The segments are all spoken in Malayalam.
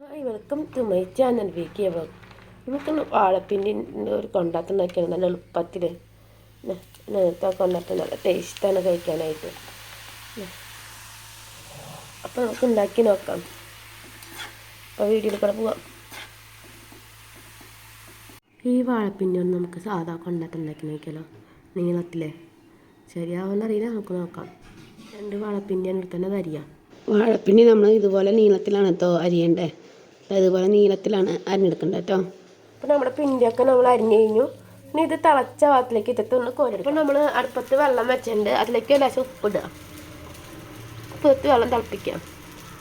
Hi welcome to my channel V K work. നമുക്ക് വാഴപ്പിന്റെ ഒരു കൊണ്ടാട്ടുണ്ടാക്കിയാണ് നല്ല എളുപ്പത്തിൽ. നേരത്തെ കൊണ്ടാട്ടം നല്ല ടേസ്റ്റാണ് കഴിക്കാനായിട്ട്. അപ്പോൾ നമുക്ക് ഉണ്ടാക്കി നോക്കാം. അപ്പോൾ വീഡിയോയിൽ കൂടെ പോവാം. ഈ വാഴപ്പിന്റെ ഒന്ന് നമുക്ക് സാധാ കൊണ്ടാട്ടം ഉണ്ടാക്കി നോക്കിയാലോ? നീളത്തിലെ. ശരിയാവുമെന്നറിയില്ല നമുക്ക് നോക്കാം. രണ്ട് വാഴപ്പിന്റെ തന്നെ തരിക വാഴപ്പിണ്ടി നമ്മൾ ഇതുപോലെ നീളത്തിലാണ് കേട്ടോ അരിയണ്ടേ? അതുപോലെ നീളത്തിലാണ് അരിഞ്ഞെടുക്കേണ്ടത് കേട്ടോ അപ്പോൾ നമ്മുടെ പിണ്ടിയൊക്കെ നമ്മൾ അരിഞ്ഞു കഴിഞ്ഞു. ഇനി ഇത് തിളച്ച ഭാഗത്തിലേക്ക് ഇട്ടിട്ട് ഒന്ന് കോരിടും അപ്പോൾ നമ്മൾ അടുപ്പത്ത് വെള്ളം വെച്ചിട്ടുണ്ട്. അതിലേക്ക് ഒരു ലേശം ഉപ്പിടുക ഉപ്പിട്ട് വെള്ളം തിളപ്പിക്കുക.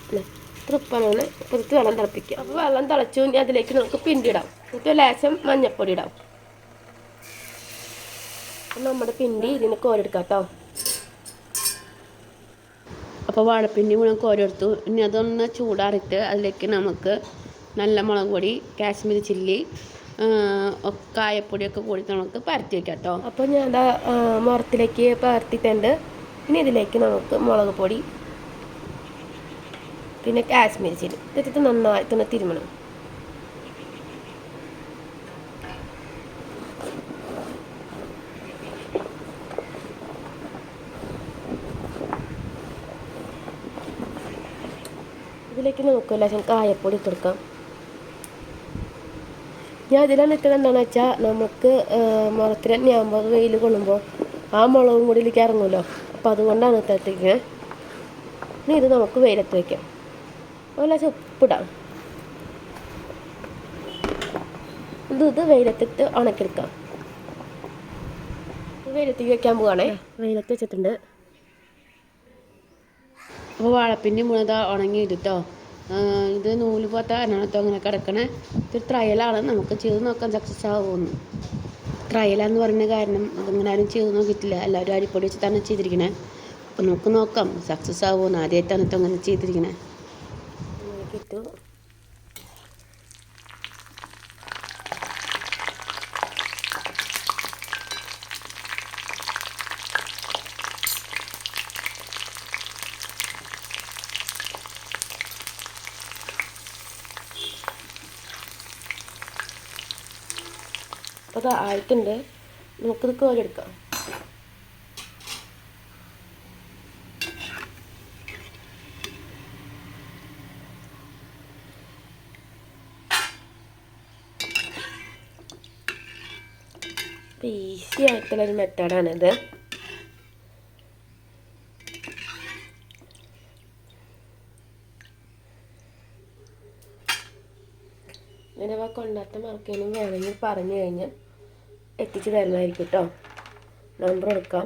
അല്ലേ? ഉപ്പാണ് ഉപ്പിട്ട് വെള്ളം തിളപ്പിക്കുക. അപ്പോൾ വെള്ളം തിളച്ചു ഇനി അതിലേക്ക് നമുക്ക് പിണ്ടിടാം എന്നിട്ട് ലേശം മഞ്ഞൾപ്പൊടി ഇടാം. നമ്മുടെ പിണ്ടി ഇതിന് കോരെടുക്കാം കേട്ടോ അപ്പോൾ വാഴപ്പിണ്ടി മുളക് കോരെടുത്തു ഇനി അതൊന്ന് ചൂടാറിയിട്ട് അതിലേക്ക് നമുക്ക് നല്ല മുളക് പൊടി കാശ്മീരി ചില്ലി കായപ്പൊടിയൊക്കെ കൂടി നമുക്ക് പരത്തി വയ്ക്കാം കേട്ടോ അപ്പോൾ ഞാൻ എന്താ മുറത്തിലേക്ക് പരത്തിയിട്ടുണ്ട്. ഇനി ഇതിലേക്ക് നമുക്ക് മുളക് പൊടി പിന്നെ കാശ്മീരി ചില്ലി. ഇതിട്ട് നന്നായിട്ടൊന്ന് തിരുമണം. ഇതിലേക്ക് നമുക്ക് ലേശം കായപ്പൊടി ഇട്ട് കൊടുക്കാം. ഞാൻ ഇതിലാണ് ഇട്ടത് എന്താണെന്ന് വെച്ചാൽ നമുക്ക് മുളത്തിൽ തന്നെയാകുമ്പോൾ വെയിൽ കൊള്ളുമ്പോൾ ആ മുളകും കൂടി ഇതിലേക്ക് ഇറങ്ങുമല്ലോ. അപ്പോൾ അതുകൊണ്ടാണ് ഇട്ടിരിക്കുന്നത് ഇനി ഇത് നമുക്ക് വെയിലത്ത് വയ്ക്കാം ഒരു ലേശം ഉപ്പിടാം ഇത് ഇത് വെയിലത്തിട്ട് ഉണക്കിയെടുക്കാം വെയിലത്തേക്ക് വെക്കാൻ പോവാണേ. വെയിലത്ത് വെച്ചിട്ടുണ്ട്. അപ്പോൾ വാഴപ്പിണ്ടി മുളത ഉണങ്ങി കേട്ടോ ഇത് നൂൽ പോത്ത അതിനകത്ത് അങ്ങനെ കിടക്കണേ. ഇത് ട്രയലാണ് നമുക്ക് ചെയ്ത് നോക്കാൻ സക്സസ് ആവുമെന്ന്. ട്രയലാന്ന് പറഞ്ഞ കാരണം അതിങ്ങനെ ആരും ചെയ്ത് നോക്കിയിട്ടില്ല. എല്ലാവരും അരിപ്പൊടി വെച്ചിട്ടാണ് ചെയ്തിരിക്കണേ. അപ്പോൾ നമുക്ക് നോക്കാം. സക്സസ് ആവുമെന്ന് ആദ്യമായിട്ടാണ് അങ്ങനെ ചെയ്തിരിക്കണേ. ഇട്ടു അപ്പോൾ അത് ആയിട്ടുണ്ട്. നമുക്കിത് കോരെടുക്കാം ഈസി ആയിട്ടുള്ളൊരു മെത്തേഡാണിത് ഇങ്ങനെ കൊണ്ടാട്ടം മറക്കാനും വേണമെങ്കിൽ പറഞ്ഞു കഴിഞ്ഞാൽ എത്തിച്ചു തരുന്നതായിരിക്കും കേട്ടോ. നമ്പർ എടുക്കാം.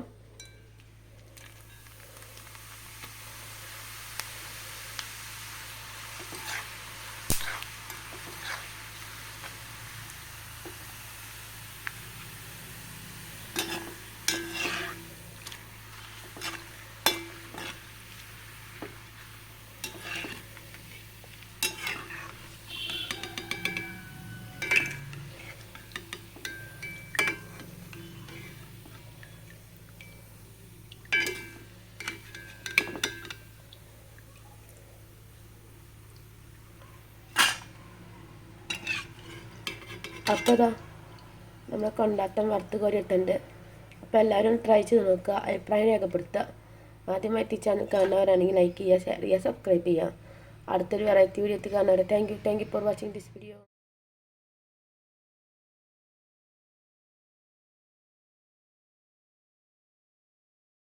അപ്പോൾ ഇതാ നമ്മൾ കൊണ്ടാട്ടം വറുത്ത് കോരി ഇട്ടുണ്ട് അപ്പോൾ എല്ലാവരും ട്രൈ ചെയ്ത് നോക്കുക അഭിപ്രായം രേഖപ്പെടുത്തുക. ആദ്യമായിട്ട് ഈ കാണുന്നവരാണെങ്കിൽ ലൈക്ക് ചെയ്യുക ഷെയർ ചെയ്യുക സബ്സ്ക്രൈബ് ചെയ്യുക. അടുത്തൊരു വെറൈറ്റി വീഡിയോ എത്തി കാണുന്നവരെ thank you thank you for watching this video